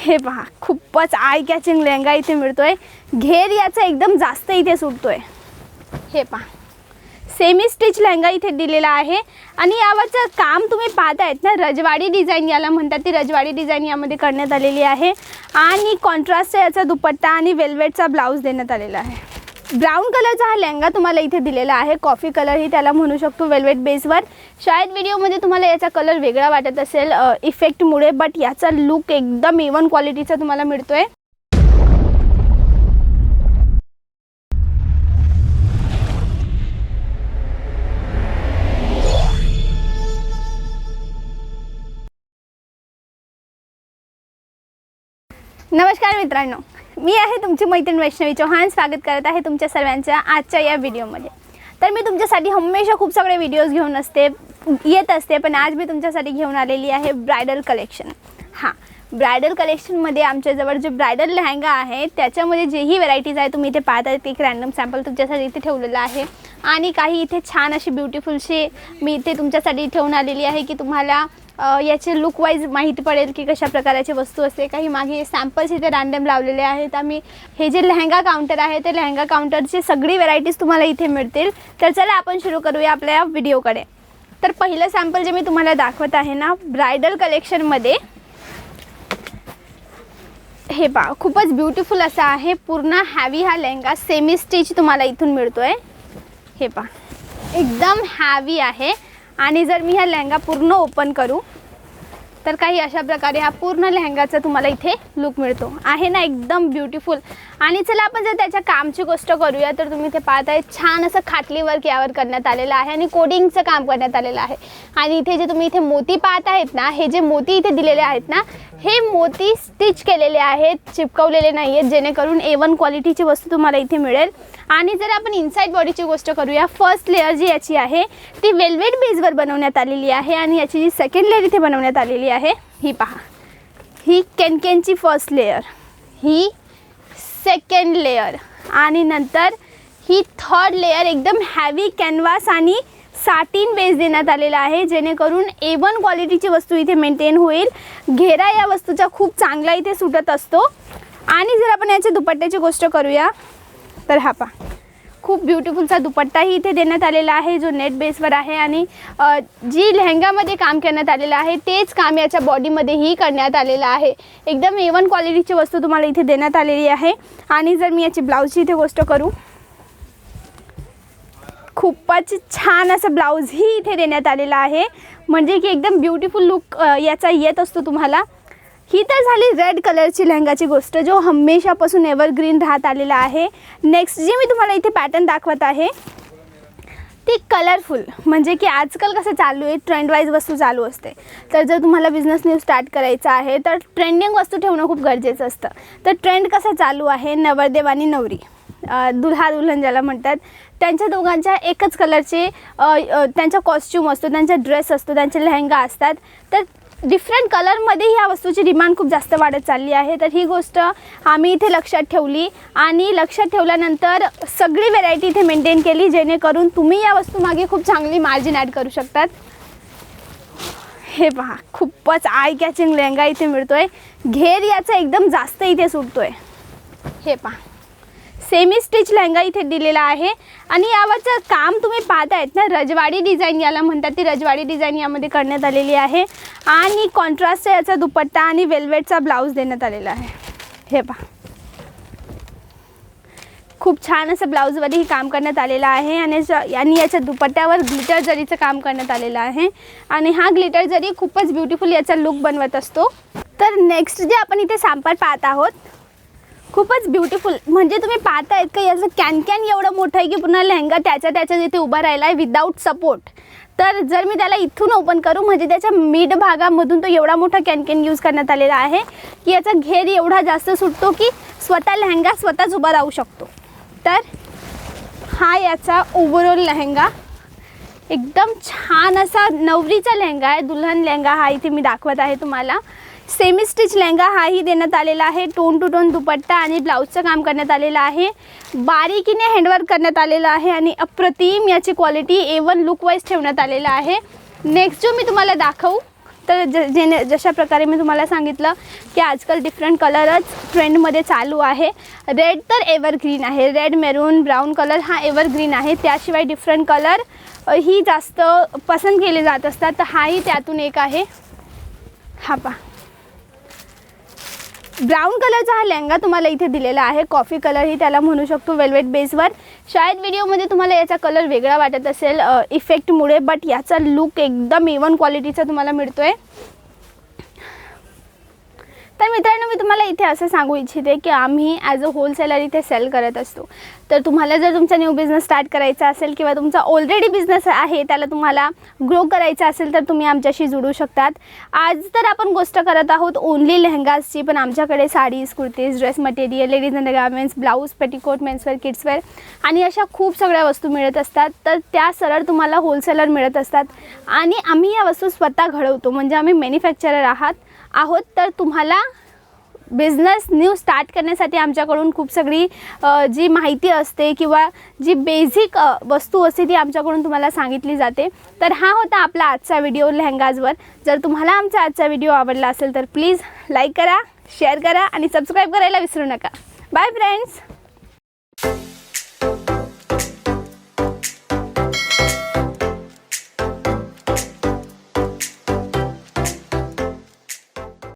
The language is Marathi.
हे पहा खूपच आय कॅचिंग लेहंगा इथे मिळतोय. घेर याचा एकदम जास्त इथे सुटतोय. हे पहा सेमी स्टिच लेहंगा इथे दिलेला आहे. आणि यावरचं काम तुम्ही पाहत आहेत ना रजवाडी डिझाईन याला म्हणतात ती रजवाडी डिझाईन यामध्ये करण्यात आलेली आहे. आणि कॉन्ट्रास्टचा याचा दुपट्टा आणि वेल्वेटचा ब्लाऊज देण्यात आलेला आहे. ब्राऊन कलरचा हा लेहंगा तुम्हाला इथे दिलेला आहे. कॉफी कलरही त्याला म्हणू शकतो वेल्वेट बेसवर शाळेत व्हिडिओमध्ये तुम्हाला याचा कलर वेगळा वाटत असेल इफेक्टमुळे बट याचा लुक एकदम इवन क्वालिटीचा तुम्हाला मिळतोय. नमस्कार मित्रांनो. मी आहे तुमची मैत्रीण वैष्णवी चौहान. स्वागत करत आहे तुमच्या सर्वांच्या आजच्या या व्हिडिओमध्ये. तर मी तुमच्यासाठी हमेशा खूप सगळे व्हिडिओज घेऊन असते येत असते पण आज मी तुमच्यासाठी घेऊन आलेली आहे ब्रायडल कलेक्शन. हां ब्रायडल कलेक्शनमध्ये आमच्याजवळ जे ब्रायडल लेहंगा आहे त्याच्यामध्ये जेही व्हरायटीज आहे तुम्ही इथे पाहता एक रॅन्डम सॅम्पल तुमच्यासाठी इथे ठेवलेलं आहे. आणि काही इथे छान अशी ब्युटिफुलशी मी इथे तुमच्यासाठी ठेवून आलेली आहे की तुम्हाला याचे लुक वाईज माहिती पडेल की कशा प्रकारचे वस्तू असते. काही मागे सॅम्पल्स इथे रॅन्डम लावलेले आहेत. आम्ही हे जे लेहंगा काउंटर आहे ते लेहंगा काउंटरची सगळी व्हरायटीज तुम्हाला इथे मिळतील. तर चला आपण सुरू करूया आपल्या या व्हिडिओकडे तर पहिलं सॅम्पल जे मी तुम्हाला दाखवत आहे ना ब्रायडल कलेक्शनमध्ये हे पहा खूपच ब्युटिफुल असा आहे. पूर्ण हॅवी हा लेहंगा सेमी स्टिच तुम्हाला इथून मिळतोय. हे पहा. एकदम हॅवी आहे. आणि जर मी हा लेहंगा पूर्ण ओपन करू तर काही अशा प्रकारे हा पूर्ण लेहंगाचा तुम्हाला इथे लुक मिळतो. आहे ना एकदम ब्युटिफुल आणि चला आपण जर त्याच्या कामची गोष्ट करूया तर तुम्ही इथे पाहताय छान असं खाटली वर्क यावर करण्यात आलेलं आहे आणि कोडिंगचं काम करण्यात आलेलं आहे. आणि इथे जे तुम्ही इथे मोती पाहत आहेत ना हे जे मोती इथे दिलेले आहेत ना हे मोती स्टिच केलेले आहेत चिपकवलेले नाही आहेत जेणेकरून ए वन क्वालिटीची वस्तू तुम्हाला इथे मिळेल. आणि जर आपण इनसाईड बॉडीची गोष्ट करूया फर्स्ट लेअर जी याची आहे ती वेल्वेट बेसवर बनवण्यात आलेली आहे आणि याची जी सेकंड लेअर इथे बनवण्यात आलेली आहे ही पहा. ही केनकेनची फर्स्ट लेअर ही सेकंड लेअर आणि नंतर ही थर्ड लेअर एकदम हॅवी कॅनव्हास आणि साटीन बेस देण्यात आलेला आहे. जेणेकरून ए वन क्वालिटीची वस्तू इथे मेंटेन होईल. घेरा या वस्तूचा खूप चांगला इथे सुटत असतो. आणि जर आपण याच्या दुपट्ट्याची गोष्ट करूया तर हा पहा. खूप ब्युटिफुलचा दुपट्टाही इथे देण्यात आलेला आहे जो नेट बेसवर आहे आणि जी लेहंगामध्ये काम करण्यात आलेलं आहे तेच काम याच्या बॉडीमध्येही करण्यात आलेलं आहे. एकदम ए वन क्वालिटीची वस्तू तुम्हाला इथे देण्यात आलेली आहे. आणि जर मी याची ब्लाऊजची इथे गोष्ट करू खूपच छान असं ब्लाऊजही इथे देण्यात आलेलं आहे. म्हणजे की एकदम ब्युटिफुल लुक याचा येत असतो तुम्हाला. ही तर झाली रेड कलरची लेहंगाची गोष्ट जो हमेशापासून एव्हरग्रीन राहत आलेला आहे. नेक्स्ट जी मी तुम्हाला इथे पॅटर्न दाखवत आहे ती कलरफुल म्हणजे की आजकाल कसं चालू आहे ट्रेंडवाईज वस्तू चालू असते. तर जर तुम्हाला बिझनेस न्यू स्टार्ट करायचा आहे तर ट्रेंडिंग वस्तू ठेवणं खूप गरजेचं असतं. तर ट्रेंड कसं चालू आहे नवरदेव आणि नवरी. दुल्हा दुल्हन ज्याला म्हणतात. त्यांच्या दोघांच्या एकच कलरचे त्यांचा कॉस्ट्यूम असतो त्यांचा ड्रेस असतो त्यांचे लेहंगा असतात. तर डिफरंट कलरमध्ये ह्या वस्तूची डिमांड खूप जास्त वाढत चालली आहे. तर ही गोष्ट आम्ही इथे लक्षात ठेवली आणि लक्षात ठेवल्यानंतर सगळी व्हेरायटी इथे मेंटेन केली जेणेकरून तुम्ही या वस्तूमागे खूप चांगली मार्जिन ॲड करू शकतात. हे पहा खूपच आय कॅचिंग लेहंगा इथे मिळतो आहे घेर याचा एकदम जास्त इथे सुटतो आहे हे पहा. सेमी स्टिच लेहंगा इथे दिलेला आहे. आणि यावरचं काम तुम्ही पाहत आहेत ना रजवाडी डिझाईन याला म्हणतात ती रजवाडी डिझाईन यामध्ये करण्यात आलेली आहे. आणि कॉन्ट्रास्टचा याचा दुपट्टा आणि वेल्वेटचा ब्लाऊज देण्यात आलेला आहे. हे पहा. खूप छान असं ब्लाऊजवरही काम करण्यात आलेलं आहे. आणि आणि याच्या दुपट्ट्यावर ग्लिटर जरीचं काम करण्यात आलेलं आहे. आणि हा ग्लिटर जरी खूपच ब्युटिफुल याचा लुक बनवत असतो. तर नेक्स्ट जे आपण इथे सांपार पाहत आहोत खूपच ब्युटिफुल म्हणजे तुम्ही पाहतायत का याचं कॅन कॅन एवढं मोठं आहे की पुन्हा लेहंगा त्याच्या त्याच्या इथे उभा राहिला आहे विदाऊट सपोर्ट तर जर मी त्याला इथून ओपन करू म्हणजे त्याच्या मिड भागामधून तो एवढा मोठा कॅन कॅन यूज करण्यात आलेला आहे की याचा घेर एवढा जास्त सुटतो की स्वतः लेहंगा स्वतःच उभा राहू शकतो. तर हा याचा ओव्हरऑल लेहंगा. एकदम छान असा नवरीचा लेहंगा आहे दुल्हन लेहंगा हा इथे मी दाखवत आहे तुम्हाला. सेमी स्टिच लेहंगा हाही देण्यात आलेला आहे. टोन टू टोन दुपट्टा आणि ब्लाऊजचं काम करण्यात आलेलं आहे. बारीकीने हँडवर्क करण्यात आलेलं आहे आणि अप्रतिम याची क्वालिटी ए वन ठेवण्यात आलेलं आहे. नेक्स्ट जो मी तुम्हाला दाखवू तर ज जेने जशा प्रकारे मी तुम्हाला सांगितलं की आजकाल डिफरंट कलरच ट्रेंडमध्ये चालू आहे. रेड तर एव्हरग्रीन आहे. रेड मेरून ब्राऊन कलर हा एव्हरग्रीन आहे. त्याशिवाय डिफरंट कलर ही जास्त पसंत केले जात असतात. तर हाही त्यातून एक आहे. हा पा ब्राऊन कलरचा हा लेहंगा तुम्हाला इथे दिलेला आहे. कॉफी कलरही त्याला म्हणू शकतो वेल्वेट बेसवर शाळेत व्हिडिओमध्ये तुम्हाला याचा कलर वेगळा वाटत असेल इफेक्टमुळे बट याचा लुक एकदम इवन क्वालिटीचा तुम्हाला मिळतो आहे तर मित्रांनो मी तुम्हाला इथे असं सांगू इच्छिते की आम्ही ॲज अ होलसेलर इथे सेल करत असतो. तर तुम्हाला जर तुमचा न्यू बिझनेस स्टार्ट करायचा असेल किंवा तुमचा ऑलरेडी बिझनेस आहे त्याला तुम्हाला ग्रो करायचा असेल तर तुम्ही आमच्याशी जुळू शकतात. आज तर आपण गोष्ट करत आहोत ओनली लेहंगाजची पण आमच्याकडे saris kurtis dress material ladies and garments blouse petticoat menswear kidswear आणि अशा खूप सगळ्या वस्तू मिळत असतात. तर त्या सरळ तुम्हाला होलसेलर मिळत असतात. आणि आम्ही या वस्तू स्वतः घडवतो. म्हणजे आम्ही मॅन्युफॅक्चरर आहात. आहोत. तर तुम्हाला बिझनेस न्यू स्टार्ट करण्यासाठी आमच्याकडून खूप सगळी जी माहिती असते किंवा जी बेसिक वस्तू असते ती आमच्याकडून तुम्हाला सांगितली जाते. तर हा होता आपला आजचा व्हिडिओ लेहंगाजवर. जर तुम्हाला आमचा आजचा व्हिडिओ आवडला असेल तर प्लीज लाईक करा शेअर करा आणि सबस्क्राईब करायला विसरू नका. Bye friends